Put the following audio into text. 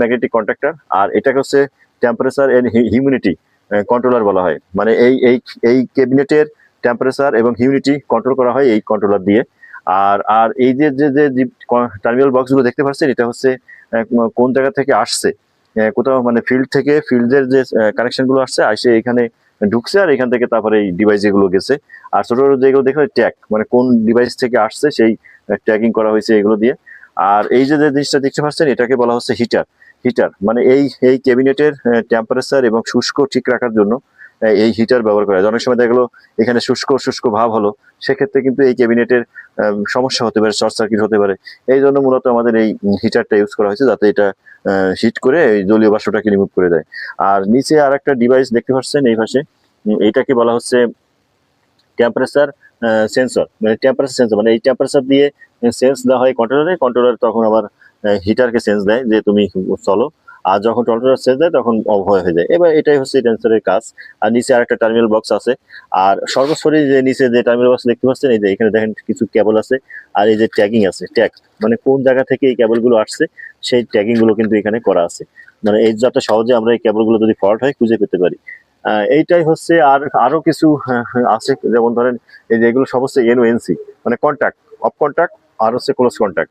Magnetic contractor আর এটাকে হচ্ছে temperature and humidity controller বলা হয়। মানে এই এই এই ক্যাবিনেটের টেম্পারেচার এবং হিউমিডিটি কন্ট্রোল করা হয় এই কন্ট্রোলার দিয়ে। আর আর এই যে যে যে টার্মিনাল বক্সগুলো দেখতে পাচ্ছেন, এটা হচ্ছে কোন জায়গা থেকে আসছে? কোথাও মানে ফিল্ড থেকে ফিল্ডের যে কানেকশনগুলো আসছে আসে এখানে ঢুকছে, আর এখান থেকে তারপরে এই ডিভাইস যেগুলো গেছে। আর ছোট ছোট যেগুলো দেখে ট্যাগ মানে কোন ডিভাইস থেকে আসছে, সেই ট্যাগিং করা হয়েছে এগুলো দিয়ে। আর এই যে জিনিসটা দেখতে পাচ্ছেন এটাকে বলা হচ্ছে হিটার হিটার মানে এই এই ক্যাবিনেটের টেম্পারেচার এবং শুষ্ক ঠিক রাখার জন্য এই হিটার ব্যবহার করা হয় অনেক সময় দেখল এখানে শুষ্ক শুষ্ক ভাব হলো সেক্ষেত্রে কিন্তু এই ক্যাবিনেটের সমস্যা হতে পারে শর্ট সার্কিট হতে পারে। এই জন্য মূলত আমাদের এই হিটারটা ইউজ করা হয়েছে যাতে এটা হিট করে এই জলীয় বাষ্পটাকে রিমুভ করে দেয়। আর নিচে আর একটা ডিভাইস দেখতে পাচ্ছেন এই পাশে উম, এইটাকে বলা হচ্ছে টেম্পারেচার সেন্সর মানে টেম্পারেচার সেন্সর মানে এই টেম্পারেচার দিয়ে সেন্স দেওয়া হয় কন্ট্রোলারে কন্ট্রোলার তখন আবার হিটারকে সেন্স দেয় যে তুমি চলো। আর যখন কন্ট্রোলার সেন্স দেয়, তখন অফ হয়ে যায়। এবার এটাই হচ্ছে সেন্সরের কাজ। আর নিচে আর একটা টার্মিনাল বক্স আছে। আর সর্বোপরি যে নিচে যে টার্মিনাল বক্স দেখতে পাচ্ছেন, এই যে এখানে দেখেন কিছু কেবল আছে। আর এই যে ট্যাগিং আছে ট্যাগ মানে কোন জায়গা থেকে এই কেবলগুলো আসছে, সেই ট্যাগিংগুলো কিন্তু এখানে করা আছে। মানে এই যাতে সহজে আমরা এই কেবলগুলো যদি ফল্ট হয়, খুঁজে পেতে পারি। এইটাই হচ্ছে আর আরও কিছু আছে। যেমন ধরেন এই যে এগুলো সমস্ত এনওএনসি মানে কন্ট্যাক্ট অফ কন্ট্যাক্ট আর হচ্ছে ক্লোজ কন্ট্যাক্ট